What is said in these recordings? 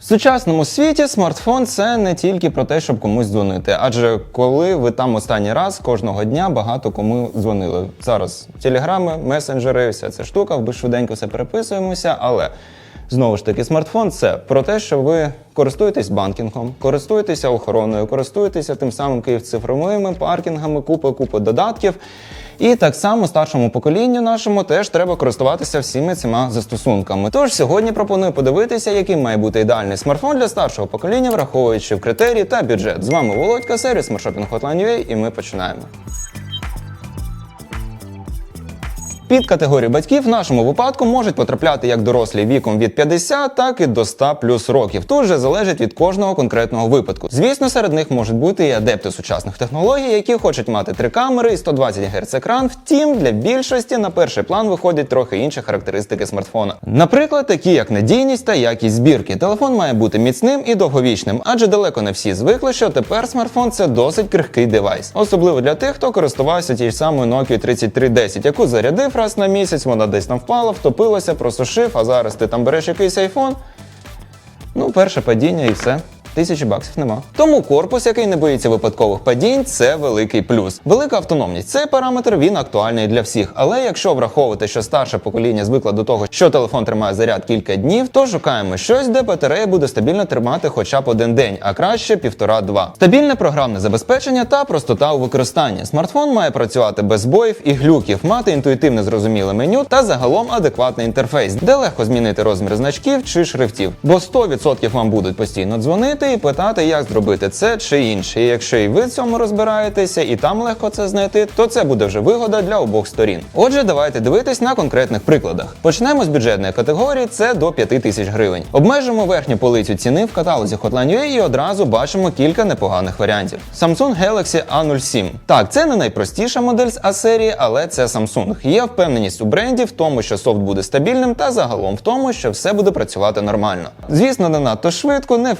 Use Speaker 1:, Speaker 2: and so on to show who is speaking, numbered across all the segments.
Speaker 1: В сучасному світі смартфон це не тільки про те, щоб комусь дзвонити. Адже коли ви там останній раз кожного дня багато кому дзвонили. Зараз телеграми, месенджери, вся ця штука, ми швиденько все переписуємося, але. Знову ж таки, смартфон це про те, що ви користуєтесь банкінгом, користуєтеся охороною, користуєтеся тим самим київцифровими паркінгами, купа купа додатків. І так само старшому поколінню нашому теж треба користуватися всіми цими застосунками. Тож сьогодні пропоную подивитися, яким має бути ідеальний смартфон для старшого покоління, враховуючи в критерії та бюджет. З вами Володька, сервіс Маршопінг Hotline.ua і ми починаємо. Під категорію батьків в нашому випадку можуть потрапляти як дорослі віком від 50, так і до 100 плюс років. Тут же залежить від кожного конкретного випадку. Звісно, серед них можуть бути і адепти сучасних технологій, які хочуть мати три камери і 120 Гц екран. Втім, для більшості на перший план виходять трохи інші характеристики смартфона. Наприклад, такі як надійність та якість збірки. Телефон має бути міцним і довговічним, адже далеко не всі звикли, що тепер смартфон це досить крихкий девайс, особливо для тих, хто користувався тією самою Nokia 3310, яку зарядив раз на місяць, вона десь там впала, втопилася, просушив, а зараз ти там береш якийсь айфон. Ну, перше падіння і все. Тисячі баксів нема. Тому корпус, який не боїться випадкових падінь, це великий плюс. Велика автономність. Цей параметр він актуальний для всіх. Але якщо враховувати, що старше покоління звикло до того, що телефон тримає заряд кілька днів, то шукаємо щось, де батарея буде стабільно тримати хоча б один день, а краще півтора-два. Стабільне програмне забезпечення та простота у використанні. Смартфон має працювати без збоїв і глюків, мати інтуїтивне зрозуміле меню та загалом адекватний інтерфейс, де легко змінити розмір значків чи шрифтів. Бо 100% вам будуть постійно дзвонити і питати, як зробити це чи інше. І якщо і ви в цьому розбираєтеся, і там легко це знайти, то це буде вже вигода для обох сторін. Отже, давайте дивитись на конкретних прикладах. Почнемо з бюджетної категорії, це до 5 тисяч гривень. Обмежимо верхню полицю ціни в каталозі Hotline.ua і одразу бачимо кілька непоганих варіантів. Samsung Galaxy A07. Так, це не найпростіша модель з А серії, але це Samsung. Є впевненість у бренді в тому, що софт буде стабільним, та загалом в тому, що все буде працювати нормально. Звісно, не надто швидко, не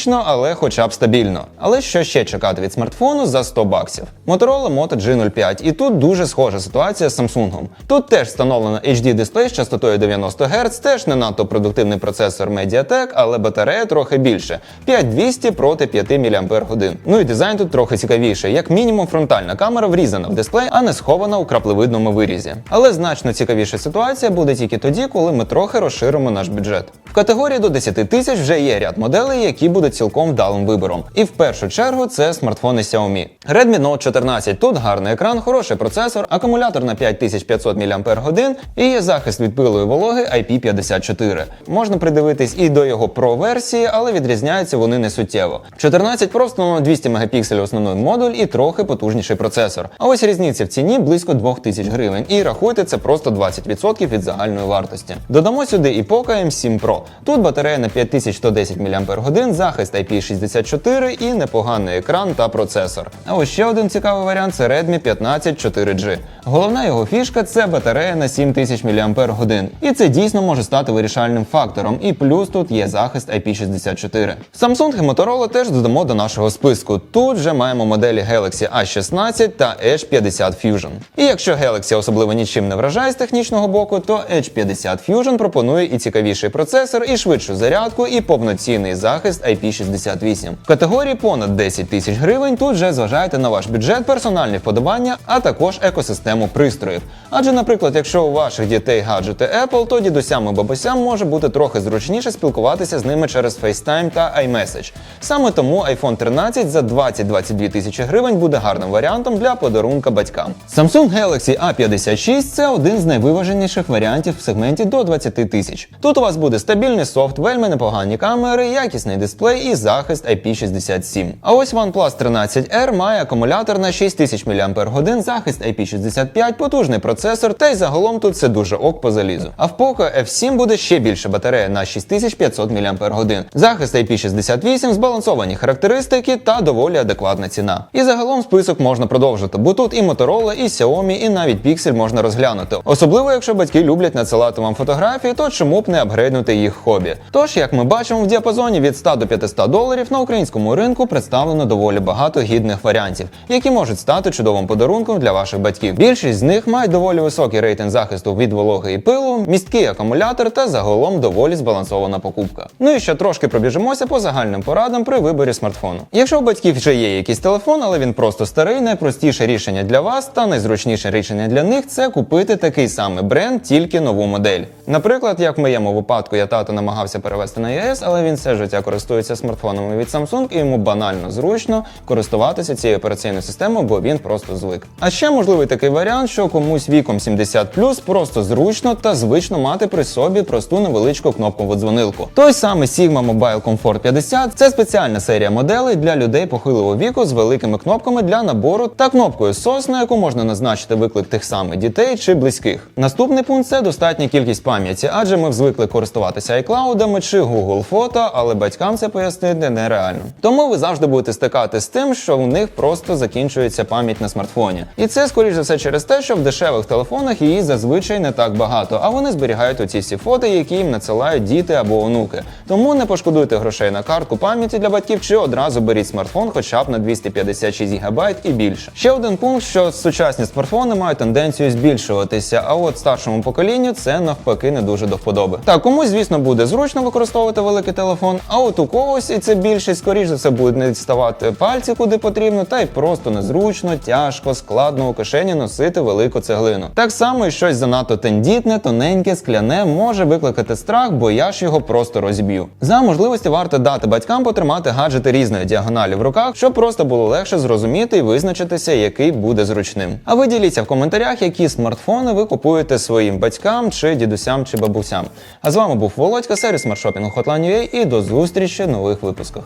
Speaker 1: феєрічно, але хоча б стабільно. Але що ще чекати від смартфону за 100 баксів? Motorola Moto G05. І тут дуже схожа ситуація з Samsung. Тут теж встановлено HD дисплей з частотою 90 Гц, теж не надто продуктивний процесор Mediatek, але батарея трохи більше 5200 проти 5 мАч. Ну і дизайн тут трохи цікавіший. Як мінімум, фронтальна камера врізана в дисплей, а не схована у краплевидному вирізі. Але значно цікавіша ситуація буде тільки тоді, коли ми трохи розширимо наш бюджет. В категорії до 10 тисяч вже є ряд моделей, які будуть цілком вдалим вибором. І в першу чергу це смартфони Xiaomi. Redmi Note 14. Тут гарний екран, хороший процесор, акумулятор на 5500 мАч і є захист від пилу і вологи IP54. Можна придивитись і до його Pro версії, але відрізняються вони не суттєво. 14 Pro встановлено 200 мегапікселів основний модуль і трохи потужніший процесор. А ось різниця в ціні близько 2000 гривень. І рахуйте, це просто 20% від загальної вартості. Додамо сюди і Poco M7 Pro. Тут батарея на 5110 мАч, захист IP64 і непоганий екран та процесор. А ось ще один цікавий варіант це Redmi 15 4G. Головна його фішка це батарея на 7000 мАч. І це дійсно може стати вирішальним фактором. І плюс тут є захист IP64. Samsung і Motorola теж додамо до нашого списку. Тут вже маємо моделі Galaxy A16 та Edge 50 Fusion. І якщо Galaxy особливо нічим не вражає з технічного боку, то Edge 50 Fusion пропонує і цікавіший процесор, і швидшу зарядку, і повноцінний захист IP68. В категорії понад 10 тисяч гривень тут вже зважаєте на ваш бюджет, персональні вподобання, а також екосистему пристроїв. Адже, наприклад, якщо у ваших дітей гаджети Apple, то дідусям і бабусям може бути трохи зручніше спілкуватися з ними через FaceTime та iMessage. Саме тому iPhone 13 за 20-22 тисячі гривень буде гарним варіантом для подарунка батькам. Samsung Galaxy A56 це один з найвиваженіших варіантів в сегменті до 20 тисяч. Тут у вас буде стабільний софт, вельми непогані камери, якісний дисплей і захист IP67. А ось OnePlus 13R має акумулятор на 6000 мАч, захист IP65, потужний процесор, та й загалом тут це дуже ок по залізу. А в Poco F7 буде ще більше батарея на 6500 мАч. Захист IP68, збалансовані характеристики та доволі адекватна ціна. І загалом список можна продовжити, бо тут і Motorola, і Xiaomi, і навіть Pixel можна розглянути. Особливо, якщо батьки люблять надсилати вам фотографії, то чому б не апгрейднути їх хобі. Тож, як ми бачимо, в діапазоні від 100 до 500 500 доларів на українському ринку представлено доволі багато гідних варіантів, які можуть стати чудовим подарунком для ваших батьків. Більшість з них мають доволі високий рейтинг захисту від вологи і пилу, місткий акумулятор та загалом доволі збалансована покупка. Ну і ще трошки пробіжимося по загальним порадам при виборі смартфону. Якщо у батьків вже є якийсь телефон, але він просто старий, найпростіше рішення для вас та найзручніше рішення для них це купити такий самий бренд, тільки нову модель. Наприклад, як в моєму випадку, я тато намагався перевести на iOS, але він все життя користується смартфонами від Samsung і йому банально зручно користуватися цією операційною системою, бо він просто звик. А ще можливий такий варіант, що комусь віком 70+, просто зручно та звично мати при собі просту невеличку кнопкову дзвонилку. Той самий Sigma Mobile Comfort 50 це спеціальна серія моделей для людей похилого віку з великими кнопками для набору та кнопкою SOS, на яку можна назначити виклик тих самих дітей чи близьких. Наступний пункт це достатня кількість пам'яті, адже ми звикли користуватися iCloud чи Google Фото, але батькам це пояснити нереально. Тому ви завжди будете стикати з тим, що у них просто закінчується пам'ять на смартфоні. І це скоріш за все через те, що в дешевих телефонах її зазвичай не так багато, а вони зберігають оці всі фото, які їм надсилають діти або онуки. Тому не пошкодуйте грошей на картку пам'яті для батьків чи одразу беріть смартфон хоча б на 256 ГБ і більше. Ще один пункт, що сучасні смартфони мають тенденцію збільшуватися, а от старшому поколінню це навпаки не дуже до вподоби. Так, комусь, звісно, буде зручно використовувати великий телефон, а от у когось, і це більшість, скоріш за все, буде не діставати пальці куди потрібно, та й просто незручно, тяжко, складно у кишені носити велику цеглину. Так само і щось занадто тендітне, тоненьке, скляне може викликати страх, бо я ж його просто розіб'ю. За можливості варто дати батькам потримати гаджети різної діагоналі в руках, щоб просто було легше зрозуміти і визначитися, який буде зручним. А ви діліться в коментарях, які смартфони ви купуєте своїм батькам чи дідусям чи бабусям. А з вами був Володька, сервіс смартшопінгу Hotline.ua і до зустрічі в нових випусках.